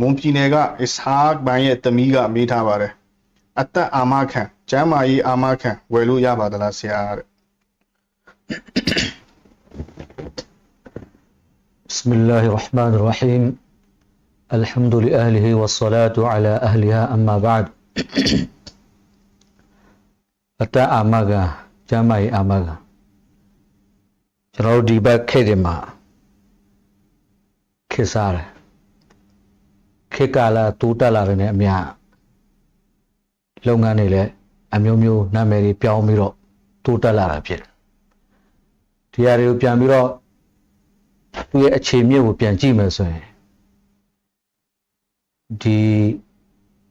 မွန်ပြည်နယ်ကအစ်ဟာဘိုင်ရဲ့တမီးကမေးထားပါတယ်အသက်အာမခံကျမ်းမာရေးအာမခံဝယ်လို့ရပါသလားဆရာတဲ့ بسم الله الرحمن الرحيم الحمد لأهله والصلاة على أهلها أما بعد အတအာမကကျမ်းမာရေးအာမကကျွန်တော်တို့ဒီဘက်ခေတ်ဒီမှာခေတ်စားတယ် ခေတ်ကာလတိုးတက်လာတဲ့နဲ့အမျှလုပ်ငန်းတွေလည်းအမျိုးမျိုးနာမည်တွေပြောင်းပြီးတော့တိုးတက်လာတာဖြစ်တယ်ဒီဟာတွေကိုပြန်ပြီးတော့သူ့ရဲ့အခြေမြစ်ကိုပြန်ကြည့်မယ်ဆိုရင်ဒီ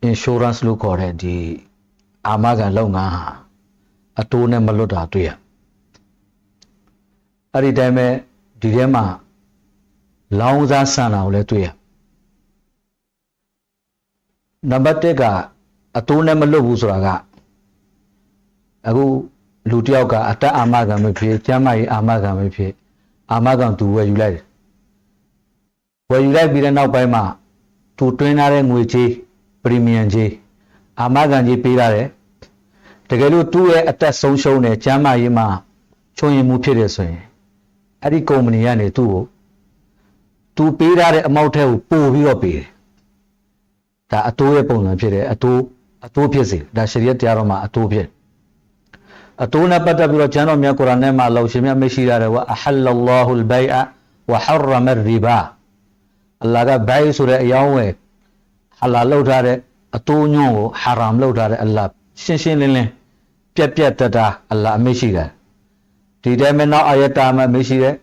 insurance လို့ခေါ်တဲ့ဒီအာမခံလုပ်ငန်းဟာအတိုးနဲ့မလွတ်တာတွေ့ရအဲ့ဒီတိုင်းပဲဒီထဲမှာလောင်းစားဆန်တာကိုလည်းတွေ့ရ နံပါတ်1ကအတိုးနဲ့မလွတ်ဘူးဆိုတာကအခုလူတစ်ယောက်ကအတက်အာမခံမဖြစ်ကျမ်းမာရေးအာမခံမဖြစ်အာမခံသူဝယ်ယူလိုက်တယ်ဝယ်ယူလိုက်ပြီးတဲ့နောက်ပိုင်းမှာသူတွင်းထားတဲ့ငွေချေးပရီမီယံချေးအာမခံချေးပေးရတယ်တကယ်လို့သူ့ရဲ့အသက်ဆုံးရှုံးတဲ့ကျန်းမာရေးမှာချွန်ရင်မှုဖြစ်တယ်ဆိုရင်အဲ့ဒီကုမ္ပဏီကနေသူ့ကိုသူပေးထားတဲ့အမောက်ထဲကိုပို့ပြီးတော့ပေးတယ် ဒါအတိုးရဲ့ပုံစံဖြစ်တယ်အတိုးအတိုးဖြစ်စေဒါရှရီယတ်တရားတော်မှာအတိုးဖြစ်တယ်အတိုးနဲ့ပတ်သက်ပြီးတော့ကျမ်းတော်မြတ်ကုရ်အာန်ထဲမှာလောက်ရှင်မြတ်မရှိရတယ်ဝအဟလ္လလာဟူလ်ဘိုင်အဝဟရမရီဘာအလ္လာဟ်ကဘိုင်ဆိုတဲ့အယောင်းဝယ်ဟလာလောက်ထားတဲ့အတိုးညွန့်ကိုဟာရမ်လောက်ထားတဲ့အလ္လာဟ်ရှင်းရှင်းလင်းလင်းပြက်ပြက်တတအလ္လာဟ်အမရှိတယ်ဒီတဲမဲ့နောက်အာယတ်တာမှာမရှိတယ်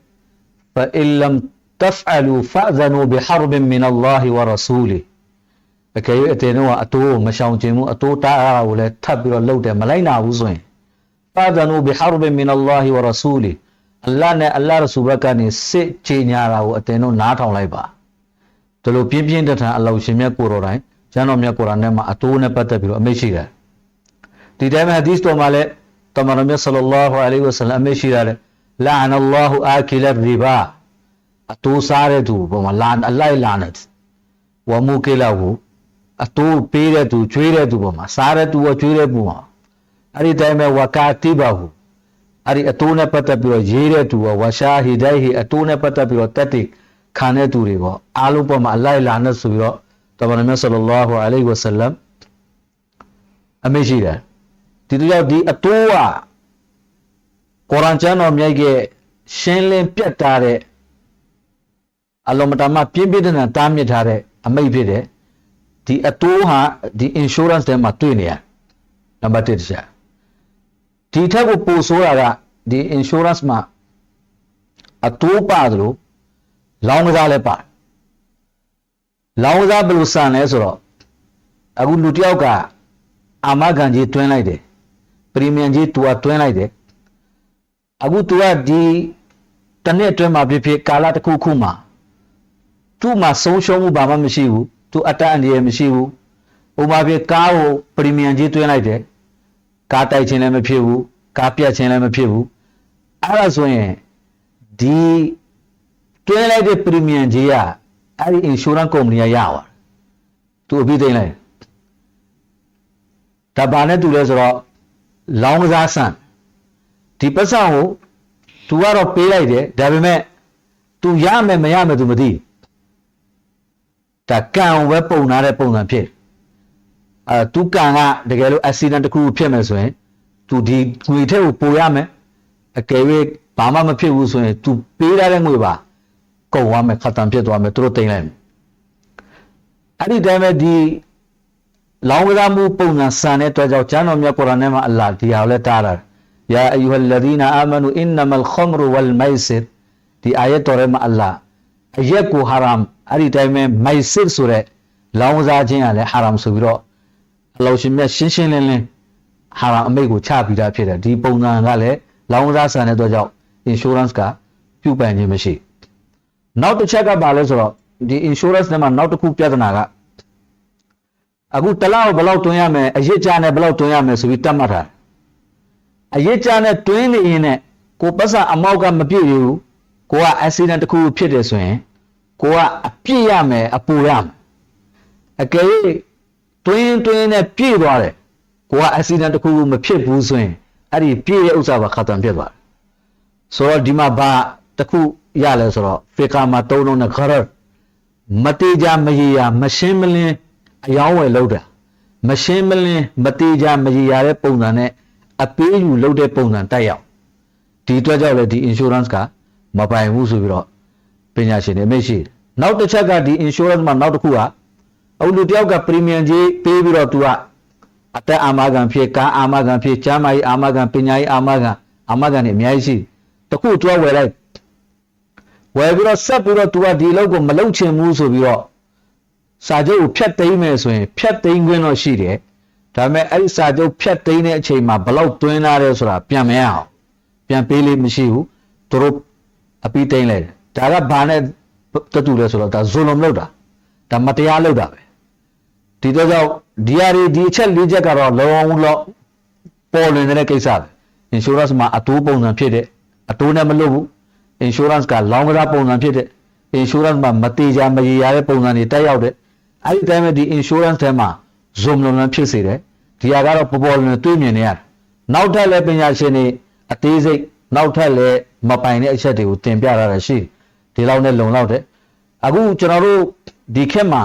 ဖအင်လမ်တဖအလူဖအဇနူဘီဟရဘ်မင်အလ္လာဟီဝရဆူလီ အကယ်၍အတင်တော့အတိုးကိုမရှောင်ကျင်ဘူးအတိုးတားအားကိုလည်းထပ်ပြီးတော့လှုပ်တယ်မလိုက်နာဘူးဆိုရင် fadanu bi harbin min Allah wa rasuli အလ္လာဟ်နဲ့အလ္လာဟ်ရဆူဘက်ကနေစစ်ချေညာတာကိုအတင်တို့နားထောင်လိုက်ပါဒီလိုပြင်းပြင်းထန်ထန်အလောရှင်မြတ်ကိုတော်တိုင်းကျမ်းတော်မြတ်ကုရ်အာန်ထဲမှာအတိုးနဲ့ပတ်သက်ပြီးတော့အမိန့်ရှိတယ်ဒီတိုင်းမှာဟဒီသ်တော်မှာလည်းတမန်တော်မြတ်ဆလ္လာလဟ်အလိုင်းဝဆလမ်အမိန့်ရှိတယ်လာအန်အလ္လာဟူအာကီလရီဘာအတိုးစားတဲ့သူပုံမှာလာအလိုက်လာနေဝမူကေလာကို အတိုးပေးတဲ့သူကျွေးတဲ့သူပုံမှာစားတဲ့သူကကျွေးတဲ့ပုံမှာအဲ့ဒီတိုင်းပဲဝကာတိဘာဟုအဲ့ဒီအတိုးနဲ့ပတ်သက်ပြီးတော့ရေးတဲ့သူကဝရှာဟီဒိုင်ဟီအတိုးနဲ့ပတ်သက်ပြီးတော့တက်တိခံတဲ့သူတွေပေါ့အားလုံးပေါ်မှာအလိုက်လာနဲ့ဆိုပြီးတော့တမန်တော်မြတ်ဆလ္လာဟူအလိုင်ဝဆလမ်အမိရှိတယ်ဒီတယောက်ဒီအတိုးကကုရ်အာန်ကျမ်းတော်မြတ်ရဲ့ရှင်းလင်းပြတ်သားတဲ့အလုံးမတမပြင်းပြင်းထန်ထန်တားမြစ်ထားတဲ့အမိတ်ဖြစ်တယ် ဒီအတိုးဟာဒီ insurance ထဲမှာတွေ့နေရနံပါတ်1တစ်ချက်ဒီထက်ကိုပိုဆိုးတာကဒီ insurance မှာအတိုးပါတယ်လို့လောင်းကစားလည်းပါတယ်လောင်းကစားဘယ်လိုစံလဲဆိုတော့အခုလူတစ်ယောက်ကအာမခံကြီးတွင်းလိုက်တယ်ပရီမီယံကြီးသူကတွင်းလိုက်တယ်အခုသူကဒီတစ်နှစ်အတွင်းမှာဖြစ်ဖြစ်ကာလတစ်ခုခုမှာသူ့မှာဆုံးရှုံးမှုဘာမှမရှိဘူး သူအတက်အန္တရာယ်မရှိဘူးဥပမာပြကားကိုပရီမီယံကြီးတွင်းလိုက်တယ်ကားတိုက်ခြင်းလည်းမဖြစ်ဘူးကားပြတ်ခြင်းလည်းမဖြစ်ဘူးအဲ့ဒါဆိုရင်ဒီတွင်းလိုက်တဲ့ပရီမီယံကြီးကအဲ့ဒီ insurance company ကရပါတယ်သူအပြီးသိမ့်လိုက်ဒါပါနဲ့တူလဲဆိုတော့လောင်းကစားဆန်ဒီပတ်စံကိုသူကတော့ပေးလိုက်တယ်ဒါပေမဲ့သူရမယ်မရမယ်သူမသိဘူး ဒါကံကိုပဲပုံနာတဲ့ပုံစံဖြစ်အဲသူကံကတကယ်လို့ accident တစ်ခုဖြစ်မယ်ဆိုရင် तू ဒီငွေထက်ကိုပိုရမယ်အကယ်၍ဘာမှမဖြစ်ဘူးဆိုရင် तू ပေးရတဲ့ငွေပါကုန်သွားမယ်ခတ်တံဖြစ်သွားမယ်သူတို့တင်လိုက်မယ်အဲ့ဒီတိုင်းပဲဒီလောင်းဝဒမှုပုံစံစံတဲ့အတွက်ကြောင့်ကျမ်းတော်မြတ်ကုရ်အာန်ထဲမှာအလ္လာဟ်ဒီဟာကိုလည်းတားလာတယ်ယာအယူဟလ်လဒီနာအာမနူအင်နမလ်ခမရူဝလ်မိုင်ဆစ်ဒီအာယတ်တော်ထဲမှာအလ္လာဟ်အရက်ကိုဟာရမ် အဲ့ဒီတိုင်းပဲမိုင်ဆစ်ဆိုတဲ့လောင်းကစားခြင်းကလည်းဟာရမ်ဆိုပြီးတော့အလောရှင်မြတ်ရှင်းရှင်းလင်းလင်းဟာရမ်အမိတ်ကိုချပြီးသားဖြစ်တယ်ဒီပုံစံကလည်းလောင်းကစားစံတဲ့အတွက်ကြောင့် insurance ကပြုပန်ခြင်းမရှိနောက်တစ်ချက်ကပါလဲဆိုတော့ဒီ insurance နဲ့မှာနောက်တစ်ခုပြဿနာကအခုတစ်လောက်ဘယ်လောက်တွင်းရမယ်အရစ်ကြနဲ့ဘယ်လောက်တွင်းရမယ်ဆိုပြီးတတ်မှတ်တာအရစ်ကြနဲ့တွင်းနေရင်နဲ့ကိုပတ်စံအမောက်ကမပြည့်ဘူးကိုက accident တစ်ခုဖြစ်တယ်ဆိုရင် ကိုကအပြည့်ရမယ်အပူရမယ်အကယ်၍တွင်းတွင်းနဲ့ပြည့်သွားတယ်ကိုကအက်ဆီဒန့်တစ်ခုခုမဖြစ်ဘူးဆိုရင်အဲ့ဒီပြည့်ရဲ့ဥစ္စာပါခတ်တံဖြစ်သွားတယ်ဆိုတော့ဒီမှာဘာတစ်ခုရလဲဆိုတော့ဖေကာမှာသုံးလုံးနဲ့ခရမတေကြမရေရာမရှင်းမလင်းအယောင်းဝယ်လောက်တာမရှင်းမလင်းမတေကြမရေရာတဲ့ပုံစံနဲ့အပေးယူလုပ်တဲ့ပုံစံတက်ရောက်ဒီအတွက်ကြောင့်လည်းဒီ insurance ကမပိုင်ဘူးဆိုပြီးတော့ ပညာရှင်တွေမိတ်ရှိတယ်နောက်တစ်ချက်ကဒီ insurance မှာနောက်တစ်ခုကအခုလူတယောက်က premium ကြီးပေးပြီးတော့ तू ကအသက်အာမခံဖြစ်ကားအာမခံဖြစ်ကျန်းမာရေးအာမခံပညာရေးအာမခံအာမခံတွေအများကြီးရှိတယ်တခုတွားဝယ်လိုက်ဝယ်ပြီးတော့ဆက်ပြီးတော့ तू ကဒီလောက်ကိုမလုံချင်ဘူးဆိုပြီးတော့စာချုပ်ကိုဖြတ်သိမ်းမယ်ဆိုရင်ဖြတ်သိမ်းခွင့်တော့ရှိတယ်ဒါပေမဲ့အဲ့ဒီစာချုပ်ဖြတ်သိမ်းတဲ့အချိန်မှာဘလောက်တွင်းလာတယ်ဆိုတာပြန်မရအောင်ပြန်ပေးလေးမရှိဘူးသူတို့အပြီးသိမ်းလိုက်တယ် ဒါကဘာနဲ့တတူလဲဆိုတော့ဒါဇွန်လုံးလောက်တာဒါမတရားလောက်တာပဲဒီတော့ကြောင့်ဒီဟာတွေဒီအချက်၄ချက်ကတော့လုံးဝလောက်ပေါ်လွင်တဲ့ကိစ္စပဲ insurance မှာအတိုးပုံစံဖြစ်တဲ့အတိုးနဲ့မလွတ်ဘူး insurance ကလောင်းကစားပုံစံဖြစ်တဲ့ insurance မှာမတေချာမရေရာတဲ့ပုံစံတွေတက်ရောက်တဲ့အဲ့ဒီတိုင်းပဲဒီ insurance ထဲမှာ zoom လုံးလုံးဖြစ်စေတယ်ဒီဟာကတော့ပေါ်ပေါ်လွင်လွင်တွေးမြင်နေရတယ်နောက်ထပ်လည်းပညာရှင်တွေအသေးစိတ်နောက်ထပ်လည်းမပိုင်တဲ့အချက်တွေကိုတင်ပြရတာရှိတယ် ဒီလောက်နဲ့လုံလောက်တဲ့အခုကျွန်တော်တို့ဒီခေတ်မှာ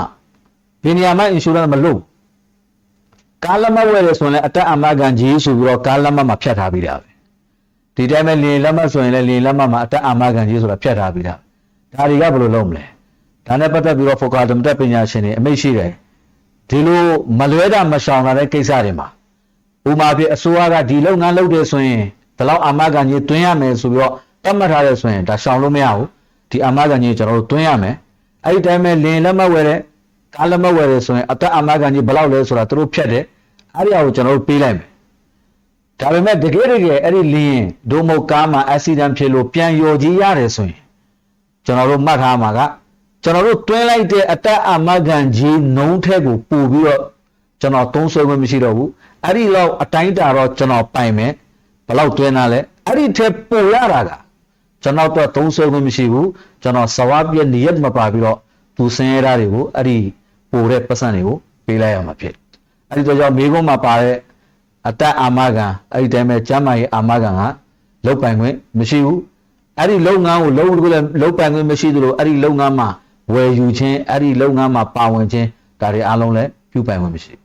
ဘယ်နေရာမှာ insurance မလုပ်ကားလက်မှတ်ဝယ်ရဆိုရင်လည်းအတက်အမကန်ကြီးဆိုပြီးတော့ကားလက်မှတ်မှာဖြတ်ထားပြီးတာပဲဒီတိုင်းပဲလင်းလက်မှတ်ဆိုရင်လည်းလင်းလက်မှတ်မှာအတက်အမကန်ကြီးဆိုတာဖြတ်ထားပြီးတာဒါတွေကဘယ်လိုလုပ်မလဲဒါနဲ့ပတ်သက်ပြီးတော့ focus တမတက်ပညာရှင်တွေအမိတ်ရှိတယ်ဒီလိုမလွဲတာမရှောင်တာတဲ့ကိစ္စတွေမှာဥပမာပြအစိုးရကဒီလုပ်ငန်းလုပ်တယ်ဆိုရင်ဒီလောက်အမကန်ကြီးတွင်းရမယ်ဆိုပြီးတော့တတ်မှတ်ထားတယ်ဆိုရင်ဒါရှောင်လို့မရဘူး ဒီအမကန်ကြီးကျွန်တော်တို့တွင်းရမယ်အဲ့ဒီတိုင်းပဲလင်းလက်မှတ်ဝယ်တဲ့ကားလက်မဝယ်ရဆိုရင်အသက်အမကန်ကြီးဘယ်လောက်လဲဆိုတာသူတို့ဖြတ်တယ်အဲ့ဒီအရာကိုကျွန်တော်တို့ပေးလိုက်မယ်ဒါပေမဲ့တကယ်တကယ်အဲ့ဒီလင်းဒိုမိုကားမှာအက်ဆီဒန့်ဖြစ်လို့ပြန်လျော်ကြီးရတယ်ဆိုရင်ကျွန်တော်တို့မှတ်ထားမှာကကျွန်တော်တို့တွင်းလိုက်တဲ့အသက်အမကန်ကြီးနှုံးထက်ကိုပို့ပြီးတော့ကျွန်တော်သုံးဆွဲခွင့်မရှိတော့ဘူးအဲ့ဒီလောက်အတိုင်းတာတော့ကျွန်တော်ပိုင်မယ်ဘယ်လောက်တွင်းတာလဲအဲ့ဒီထက်ပိုရတာက ကျွန်တော်တော့သုံးဆွဲခွင့်မရှိဘူးကျွန်တော်စဝါပြည့်နေရမပါပြီးတော့သူစင်ရတာတွေကိုအဲ့ဒီပိုတဲ့ပတ်စံတွေကိုပေးလိုက်ရမှာဖြစ်အဲ့ဒီတော့ကြောင့်မိကုန်းမှာပါတဲ့အတက်အာမခံအဲ့ဒီတိုင်းပဲကျမ်းမာရေးအာမခံကလုတ်ပိုင်ခွင့်မရှိဘူးအဲ့ဒီလုပ်ငန်းကိုလုံးဝလည်းလုတ်ပိုင်ခွင့်မရှိသလိုအဲ့ဒီလုပ်ငန်းမှာဝယ်ယူခြင်းအဲ့ဒီလုပ်ငန်းမှာပါဝင်ခြင်းဒါတွေအားလုံးလည်းပြုပိုင်ခွင့်မရှိဘူး